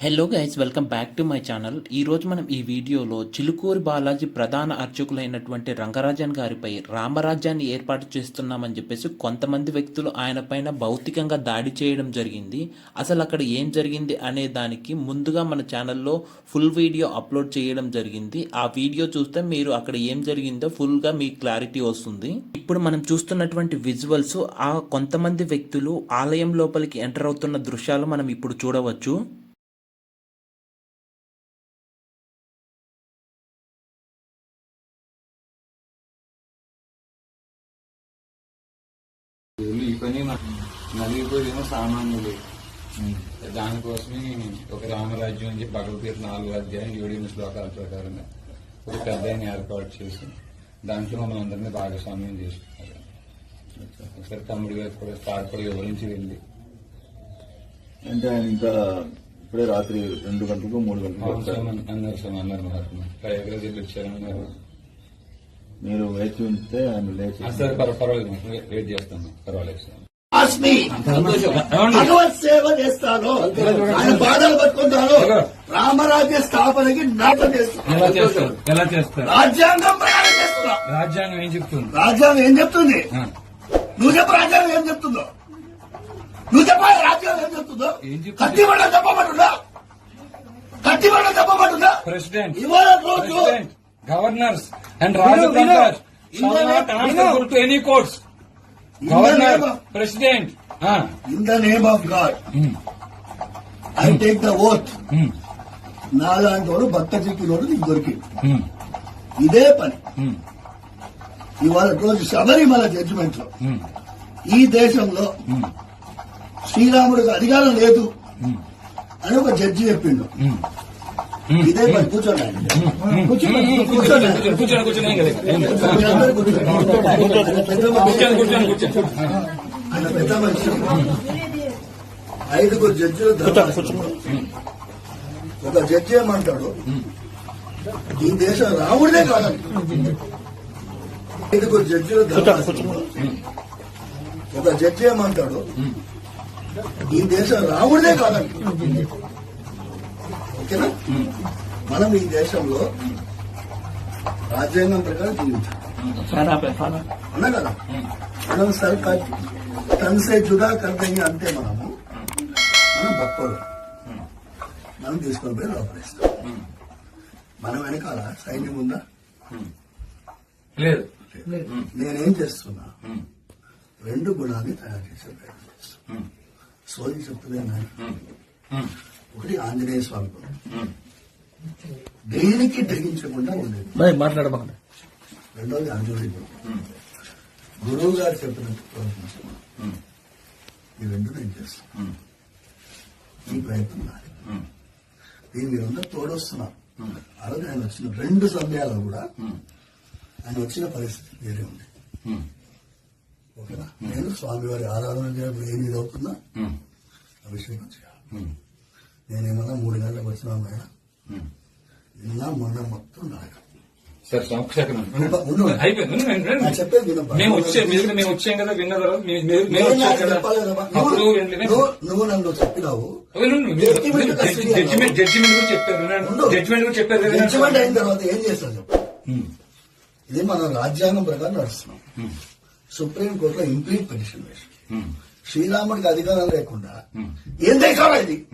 Hello guys welcome back to my channel ఈ రోజు మనం ఈ వీడియోలో చిలుకూరి బాలాజీ ప్రధాన అర్చకులైనటువంటి రంగరాజన్ గారిపై రామరాజ్యాన్ని ఏర్పాటు చేస్తున్నామని చెప్పేసి కొంతమంది వ్యక్తులు ఆయన పైన భౌతికంగా దాడి చేయడం జరిగింది. అసలు అక్కడ ఏం జరిగింది అనే దానికి ముందుగా మన ఛానల్లో ఫుల్ వీడియో అప్లోడ్ చేయడం జరిగింది. ఆ వీడియో చూస్తే మీరు అక్కడ ఏం జరిగిందో ఫుల్గా మీ క్లారిటీ వస్తుంది. ఇప్పుడు మనం చూస్తున్నటువంటి విజువల్స్ ఆ కొంతమంది వ్యక్తులు ఆలయం లోపలికి ఎంటర్ అవుతున్న దృశ్యాలు మనం ఇప్పుడు చూడవచ్చు. పని నలిగిపోయేమో సామాన్యులు. దానికోసమే ఒక రామరాజ్యం అని చెప్పి భగవద్గీత నాలుగు అధ్యాయం ఏడు ఎనిమిది శ్లోకాల ప్రకారంగా ఒక పెద్ద ఏర్పాటు చేసి దాంట్లో మనం అందరినీ భాగస్వామ్యం చేసుకున్నారు. ఒకసారి తమ్ముడు గారు కూడా సార్ కూడా వివరించి వెళ్ళి అంటే ఆయన ఇంకా ఇప్పుడే రాత్రి రెండు గంటలకు మూడు గంటలకు అన్నారు సార్ అన్నారు మహాత్మ. ప్రయోగరాజు వెళ్ళి వచ్చారన్నారు. మీరు వేచి ఉంటే ఆయన లేచి పర్వాలేదు వెయిట్ చేస్తాను. పర్వాలేదు సార్. ఆస్మి! భగవత్ సేవ చేస్తాను. ఆయన బాధలు పట్టుకుంటాను. రామరాజ్య స్థాపనకి నాటం చేస్తాను. ఎలా చేస్తారు? ఎలా చేస్తారు? రాజ్యాంగం ప్రయాణం చేస్తున్నా. రాజ్యాంగం ఏం చెప్తుంది? రాజ్యాంగం ఏం చెప్తుంది? నువ్వు చెప్పు రాజ్యాంగం ఏం చెప్తుందో. నువ్వు చెప్పాలి రాజ్యాంగం ఏం చెప్తుందో. ఏం చెప్తుంది? కత్తిబండ చెప్పబడుందా కత్తిబండ చెప్పబడుందా President, ఇవాళ రోజు governors and Raju any courts president in the name of God I take the oath నాలాంటి వాడు భక్త చెక్కి వాడు నీకు ఇదే పని. ఇవాళ రోజు శబరిమల జడ్జిమెంట్లో. ఈ దేశంలో శ్రీరాముడికి అధికారం లేదు అని ఒక జడ్జి చెప్పిండు. ఇదే కూర్చోండి. ఆయన. కూర్చోండి. ఆయన పెద్ద మనిషి. ఐదుగురు జడ్జిలు. ఒక జడ్జి ఏమంటాడు? ఈ దేశం రాముడిదే కాదండి ఐదుగురు జడ్జిలు. ఒక జడ్జి ఏమంటాడు? ఈ దేశం రాముడిదే కాదండి ఓకేనా? మనం ఈ దేశంలో రాజ్యాంగం ప్రకారం జీవించాలి అన్నా కదా? మనం సర్కార్ తనసే జుదా కర్తయ్య అంటే మనము మనం భక్తులు. మనం తీసుకొని పోయి లోపలిస్తాం. మన వెనకాల సైన్యం ఉందా? లేదు. నేనేం చేస్తున్నా? రెండు గుణాన్ని తయారు చేసే ప్రయత్నం చేస్తున్నా. hmm, సోది చెప్తున్నాను ఒకటి ఆంజనేయ స్వామి. దేనికి గ్రహించకుండా ఉండేది మాట్లాడబాకండి రెండోది Hmm. గురువు గారు చెప్పినట్టు ప్రవర్తించమని. ఈ రెండు నేను చేస్తాను. ఈ ప్రయత్నం నాది. దీని తోడొస్తున్నారు Hmm. ఆ రోజు ఆయన వచ్చిన రెండు సమయాలు కూడా. ఆయన వచ్చిన పరిస్థితి వేరే ఉంది. ఓకేనా నేను స్వామివారి ఆరాధన చేయడం ఏమి అవుతుందా. అభిషేకం చేయాలి. నేనేమన్నా మూడు గంటలకు వచ్చినా ఆయన Hmm. నిన్న మొన్న మొత్తం సార్ సంక్షేపం చెప్పేది. మేము వచ్చే మేము వచ్చాం కదా విన్న తర్వాత. అప్పుడు నువ్వు- నన్ను చెప్పినావు జడ్జిమెంట్ జడ్జిమెంట్ కూడా చెప్పారు ఉండు. జడ్జిమెంట్ కూడా చెప్పారు కదా జడ్జిమెంట్ అయిన తర్వాత ఏం చేస్తాను చెప్పు. ఇది మనం రాజ్యాంగం ప్రకారం నడుస్తున్నాం. సుప్రీం కోర్టులో ఇంప్లీట్ పిటిషన్ వేసాం. శ్రీరాముడికి అధికారం లేకుండా. ఏం దేశం ఇది.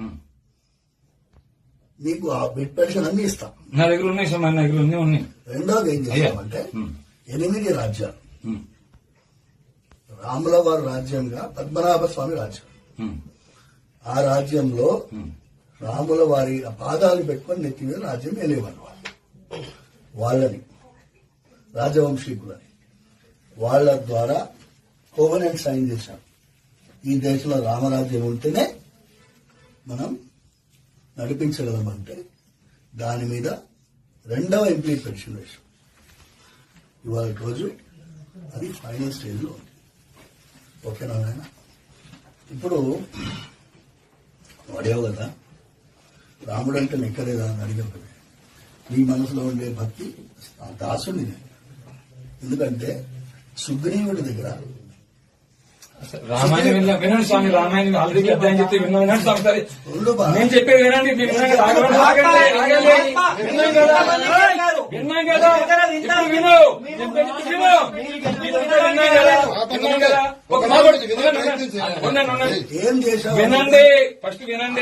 నీకు ఆ బిట్ పెన్షన్ అన్ని ఇస్తాం నా దగ్గర ఉన్నాయి సార్ నా దగ్గర ఉన్నాయి ఉన్నాయి రెండోది ఏం. చేస్తామంటే. ఎనిమిది రాజ్యాలు. రాముల వారి రాజ్యంగా పద్మనాభ స్వామి రాజ్యం. ఆ రాజ్యంలో. రాముల వారి పాదాలు పెట్టుకొని నెత్తి మీద రాజ్యం వెళ్ళేవారు వాళ్ళు వాళ్ళని రాజవంశీకులని వాళ్ళ ద్వారా కోవనెంట్ సైన్ చేశాం ఈ దేశంలో రామరాజ్యం ఉంటేనే మనం నడిపించగలమంటే దాని మీద రెండవ ఇంప్లిమెంటేషన్ వేశాం. ఇవాళ రోజు అది ఫైనల్ స్టేజ్లో ఉంది. ఓకేనా నాయన ఇప్పుడు వాడేవు కదా? రాముడు అంటే లెక్కలేదా అని అడిగావు కదా. నీ మనసులో ఉండే భక్తి ఆ దాసుని ఎందుకంటే సుగ్రీవుడి దగ్గర రామాయణం విన్నా- వినండి స్వామి రామాయణం ఆల్రెడీ పెద్ద అని చెప్తే విన్నాను. వినండి స్వామి సరే. నేను చెప్పేది వినండి మీరు విన్నాం ఆగండి, ఆగండి. విన్నాం కదా. విన్నాం కదా. ఇప్పుడు విను. విన్నాం కదా. విన్నాం ఒక వినండి ఫస్ట్ వినండి.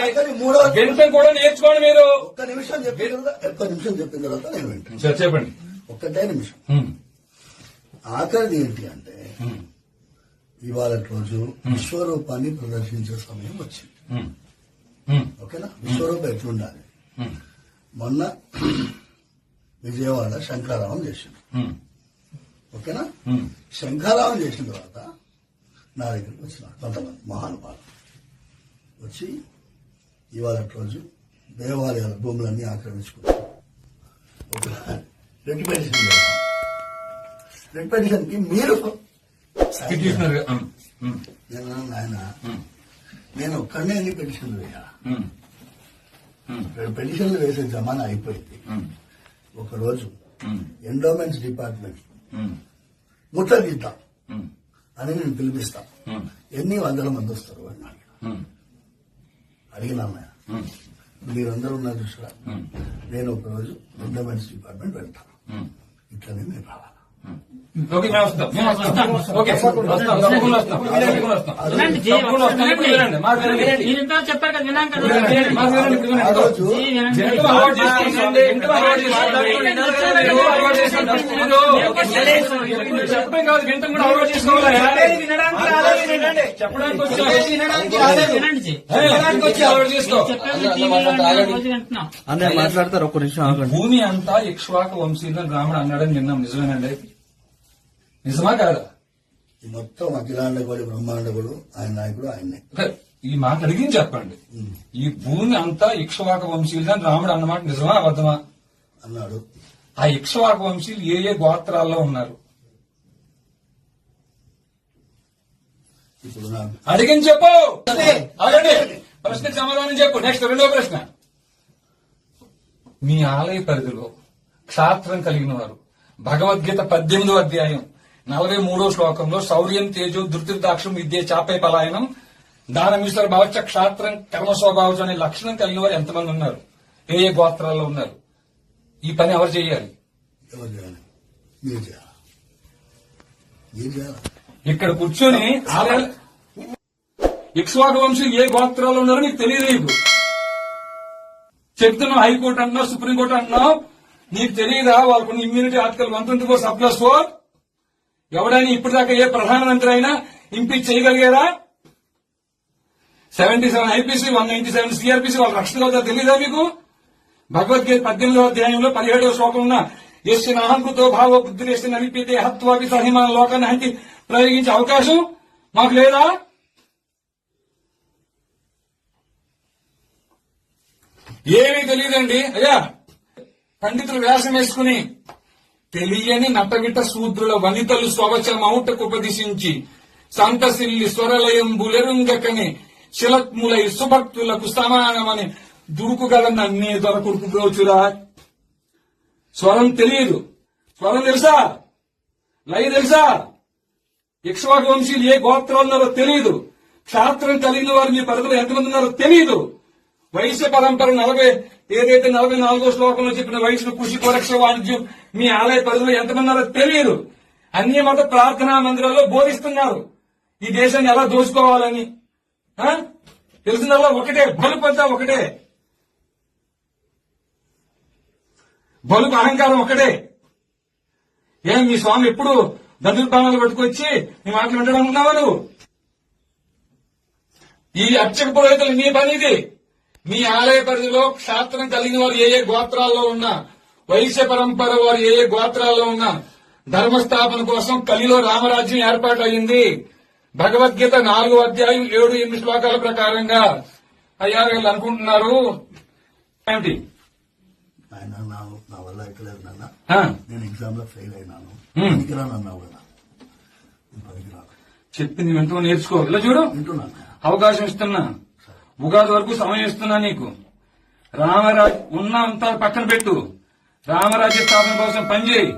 వినటం కూడా నేర్చుకోండి మీరు. ఒక్క నిమిషం చెప్పిన తర్వాత ఒక్క నిమిషం చెప్పిన తర్వాత నేను వింటాను చెప్పండి. ఒక్కటే నిమిషం. ఆఖరిది ఏంటి అంటే ఇవాళ రోజు విశ్వరూపాన్ని ప్రదర్శించే సమయం వచ్చింది. ఓకేనా? విశ్వరూపం ఎట్లుండాలి? మొన్న విజయవాడ శంఖారావం చేసింది. ఓకేనా. శంఖారావం చేసిన తర్వాత నా దగ్గరికి వచ్చినారు కొంతమంది మహానుభావులు. వచ్చి ఇవాళ రోజు దేవాలయాల భూములన్నీ ఆక్రమించుకున్నారు. ఒక రెడ్ పెన్షన్ చేస్తాం. రెడ్ పెన్షన్కి మీరు ఉమ్, నేను నేను ఒక్కడనే ఎన్ని పెన్షన్లు వేయాలి పెన్షన్లు వేసే జమానా అయిపోయింది. ఒకరోజు ఎండోమెంట్స్ డిపార్ట్మెంట్ ఉమ్, అని నేను పిలిపిస్తా. ఎన్ని వందల మంది వస్తారు అని అడిగాను. మీరందరూ ఉన్నారు చూసారా నేను ఒకరోజు ఎండోమెంట్స్ డిపార్ట్మెంట్ వెళ్తాను. ఇట్లనే మీరు రావాలి ఓకే మేము వస్తాం. మేము వస్తాం. ఓకే. వస్తాం. తప్పకుండా వస్తాం. తప్పకుండా వస్తాం. వినండి, జీ, తప్పకుండా వస్తాం. ఇప్పుడు వినండి మాకు వినండి మీరు ఇంత చెప్పారు కదా విన్నాం కదా. ఇప్పుడు వినండి, మాకు వినండి ఇప్పుడు ఆ వినండి. రోజు జీ, వినండి. జంతువు అలవాటు చేసుకోండి జంతువు అలవాటు చేసుకోండి జంతువు అలవాటు చేసుకోండి మీరు చెప్పడం కాదు వింటం కూడా అలవాటు చేసుకోవాలి? చెప్పడానికి వచ్చాం. వినండి. అలవాటు చేసుకో. మాట్లాడతారు. ఒక్క నిమిషం ఆగండి. భూమి అంతా ఇక్ష్వాక వంశీయులను రాముడు అన్నాడని విన్నాం. నిజమేనండి. నిజమా కాదా? ఈ మొత్తం అఖిలాండగోడి బ్రహ్మాండగుడు ఆయన నాయకుడు ఆయన్నే. అంటే ఈ మాట అడిగి చెప్పండి. ఈ భూమి అంతా ఇక్ష్వాక వంశీయులని రాముడు అన్నమాట నిజమా అబద్ధమా? అన్నాడు. ఆ ఇక్ష్వాక వంశీయులు ఏ ఏ గోత్రాల్లో ఉన్నారు? ఇప్పుడు నాకు అడిగిన చెప్పు. అడగండి. ప్రశ్న సమాధానం చెప్పు. నెక్స్ట్ రెండో ప్రశ్న. మీ ఆలయ పరిధిలో క్షాత్రం కలిగిన వారు భగవద్గీత పద్దెనిమిదో అధ్యాయం నలభై మూడో శ్లోకంలో శౌర్యం తేజో ధృతిర్దాక్షం విద్య చాపై పలాయనం దానమీశ్వర భావచ క్షాత్రం కర్మ స్వభావం అనే లక్షణం కలిగిన వారు ఎంతమంది ఉన్నారు? ఏ ఏ గోత్రాల్లో ఉన్నారు? ఈ పని ఎవరు చేయాలి? ఇక్కడ కూర్చొని ఆలయ ఇక్ష్వాకు వంశీయులు ఏ గోత్రాల్లో ఉన్నారో నీకు తెలియదు నీకు. చెప్తున్నావు హైకోర్టు అంటున్నావు సుప్రీంకోర్టు అంటున్నావు నీకు తెలియదా? వాళ్ళకున్న immunity article one twenty four sub plus four ఎవడైనా ఇప్పటిదాకా ఏ ప్రధానమంత్రి అయినా impeach చేయగలిగారా seventy seven IPC one ninety seven CrPC వాళ్ళ రక్షణ అవుతారు తెలీదా మీకు? భగవద్గీత పద్దెనిమిదవ అధ్యాయంలో పదిహేడవ శ్లోకం ఉన్న ఎస్సి నాహంకృతో భావ బుద్ధిరేసి నలిపితే హత్వాపి సహిమాన లోకాన్ని హంటి ప్రయోగించే అవకాశం మాకు లేదా? ఏమీ తెలియదండి అయ్యా పండితులు వ్యాసం వేసుకుని తెలియని నటవిట శూద్రుల వనితలు స్వవచమౌటకు ఉపదిశించి సంతసిల్లి స్వరలయం బులెరుంగకని శిలత్ములై సుభక్తులకు సమానమని దుడుకుగల నన్నే దొరకుడుకు బ్రోచురా స్వరం తెలియదు. స్వరం తెలుసా? లయ తెలుసా? ఇక్ష్వాకు ఏ గోత్రాలు ఉన్నారో తెలియదు క్షాత్రం కలిగిన వారు మీ పరిధిలో ఎంతమంది ఉన్నారో తెలియదు వైశ్య పరంపర నలభై ఏదైతే నలభై నాలుగో శ్లోకంలో చెప్పిన వైశ్య కృషి కొరక్ష వాణిజ్యం మీ ఆలయ పరిధిలో ఎంతమంది ఉన్నారో తెలియదు. అన్ని మత ప్రార్థనా మందిరాల్లో బోధిస్తున్నారు. ఈ దేశాన్ని ఎలా దోచుకోవాలని? తెలిసినలా తెలిసిందల్లా ఒకటే అంతా ఒకటే. బలుపు అహంకారం ఒకటే. ఏం మీ స్వామి ఎప్పుడు దందుర్పానాలు పట్టుకొచ్చి మీ మాటలు వింటడం ఉన్నావా నువ్వు? ఈ అర్చక పురోహితులు మీ పనిది. మీ ఆలయ పరిధిలో క్షాత్రం కలిగిన వారు ఏ ఏ గోత్రాల్లో ఉన్నా వైశ్య పరంపర వారు ఏ ఏ గోత్రాల్లో ఉన్నా ధర్మస్థాపన కోసం కలిలో రామరాజ్యం ఏర్పాటు అయింది భగవద్గీత నాలుగో అధ్యాయం ఏడు ఎనిమిది శ్లోకాల ప్రకారంగా అయ్యా వీళ్ళు అనుకుంటున్నారు. ఏమిటి? ఆయన నా నా వల్ల ఎక్కలేదు నాన్న. ఆ, నేను ఎగ్జామ్లో ఫెయిల్ అయినాను. పనికిరాను అన్నావు కదా. నేను పనికిరాను. చెప్పింది వెంటనే నేర్చుకో. ఇలా చూడు. వింటున్నాను అవకాశం ఇస్తున్నా. ఉగాది వరకు సమయం ఇస్తున్నా నీకు. రామరాజ్ ఉన్న అంతా పక్కన పెట్టు. రామరాజ్య స్థాపన కోసం పనిచేయి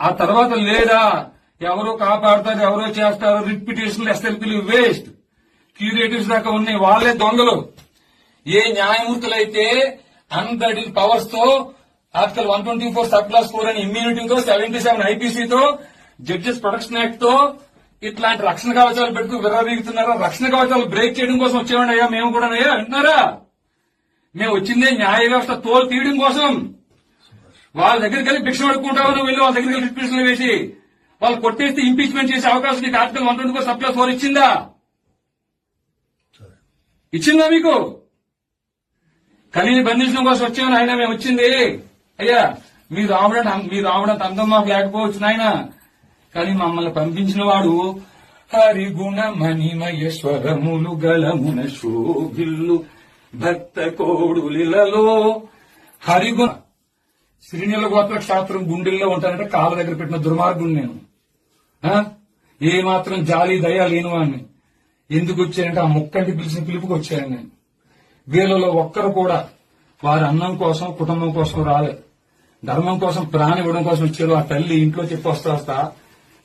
ఆ తర్వాత లేదా ఎవరో కాపాడతారు ఎవరో చేస్తారు రిపిటేషన్లు ఎస్ఎల్పీలు వేస్ట్. క్యూరేటివ్స్ దాకా ఉన్నాయి వాళ్ళే దొంగలు. ఏ న్యాయమూర్తులైతే అంతటి పవర్స్తో article one twenty four sub clause four అని ఇమ్యూనిటీతో సెవెంటీ సెవెన్ ఐపీసీతో జడ్జెస్ ప్రొటెక్షన్ యాక్ట్తో ఇట్లాంటి రక్షణ కవచాలు పెడుతూ విర్రవీగుతున్నారా? రక్షణ కవచాలు బ్రేక్ చేయడం కోసం వచ్చేవాడి అయ్యా మేము కూడా అయ్యా వింటున్నారా? మేము వచ్చిందే న్యాయ వ్యవస్థ తోలు తీయడం కోసం. వాళ్ళ దగ్గరికి వెళ్ళి భిక్ష పడుకుంటావు నువ్వు వెళ్ళి వాళ్ళ దగ్గరికి వెళ్ళి రిపిటేషన్లు వేసి వాళ్ళు కొట్టేస్తే ఇంపీచ్మెంట్ చేసే అవకాశం నీకు article one twenty four sub clause four ఇచ్చిందా ఇచ్చిందా మీకు? కలిని బంధించడం కోసం వచ్చామని ఆయన మేము వచ్చింది. అయ్యా మీరు రావడం మీరు రావడం అందం మాకు లేకపోవచ్చు నాయన. కానీ మమ్మల్ని పంపించిన వాడు హరిగుణ మణిమయేశ్వరములు గలమున శోభిల్లు. భక్త కోడులిలలో హరిగుణ. శ్రీనీల గోత్ర క్షేత్రం గుండెల్లో ఉంటానంటే కాళ్ళ దగ్గర పెట్టిన దుర్మార్గుడు నేను. ఏ మాత్రం జాలి దయ లేనివాడిని ఎందుకు వచ్చానంటే ఆ ముక్కంటి పిలిచిన పిలుపుకి వచ్చాను నేను. వీళ్ళలో ఒక్కరు కూడా వారి అన్నం కోసం కుటుంబం కోసం రాలే. ధర్మం కోసం ప్రాణం ఇవ్వడం కోసం వచ్చారు. ఆ తల్లి ఇంట్లో చెప్పి వస్తా వస్తా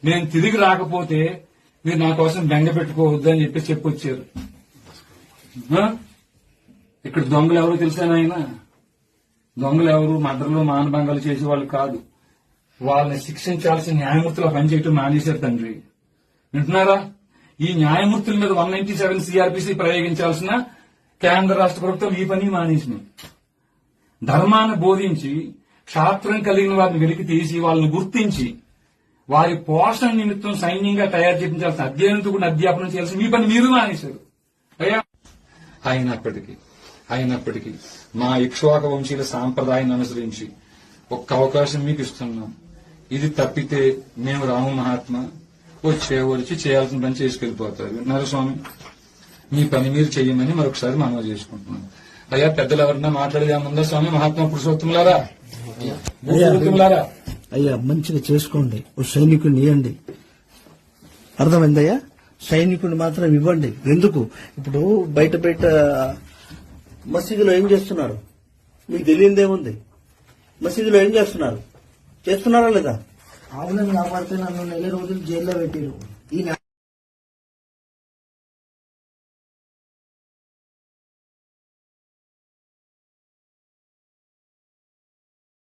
నేను తిరిగి రాకపోతే మీరు నా కోసం బెంగ పెట్టుకోవద్దు అని చెప్పి చెప్పొచ్చారు. ఇక్కడ దొంగలు ఎవరో తెలిసాను ఆయన దొంగలు ఎవరు? మర్డర్లు మానభంగాలు చేసే వాళ్ళు కాదు. వాళ్ళని శిక్షించాల్సిన న్యాయమూర్తులు పనిచేయటం మానేశారు తండ్రి. వింటున్నారా? ఈ న్యాయమూర్తుల మీద వన్ నైన్టీ సెవెన్ సిఆర్పిసి ప్రయోగించాల్సిన కేంద్ర రాష్ట్ర ప్రభుత్వం ఈ పని మానేసినాయి ధర్మాన్ని బోధించి క్షాత్రం కలిగిన వారిని వెలికి తీసి వాళ్ళని గుర్తించి వారి పోషణ నిమిత్తం సైన్యంగా తయారు చేయించాల్సిన అధ్యయనంతో కూడా అధ్యాపనం చేయాల్సిన మీ పని మీరు మానేశారు. అయ్యా! అయినప్పటికీ. అయినప్పటికీ మా ఇక్ష్వాక వంశీయుల సాంప్రదాయాన్ని అనుసరించి ఒక్క అవకాశం మీకు ఇస్తున్నాం. ఇది తప్పితే మేము రాము మహాత్మ వచ్చే వచ్చి చేయాల్సిన పని చేసుకెళ్ళిపోతారు విన్నారు స్వామి? మీ పని మీరు చెయ్యమని మరొకసారి మనవి చేసుకుంటున్నాం. అయ్యా పెద్దలు ఎవరన్నా మాట్లాడేదేముందా స్వామి? మహాత్మా పురుషోత్తములారా? పురుషోత్తములారా? అయ్యా మంచిగా చేసుకోండి. ఓ సైనికుడిని ఇవ్వండి అర్థమైందయ్యా? సైనికుడిని మాత్రం ఇవ్వండి. ఎందుకు? ఇప్పుడు బయట బయట మసీదులో ఏం చేస్తున్నారు? మీకు తెలియదేముంది మసీదులో ఏం చేస్తున్నారు? చేస్తున్నారా లేదా? ఆవులను కాపాడితే నన్ను నెల రోజులు జైల్లో పెట్టారు. ఈ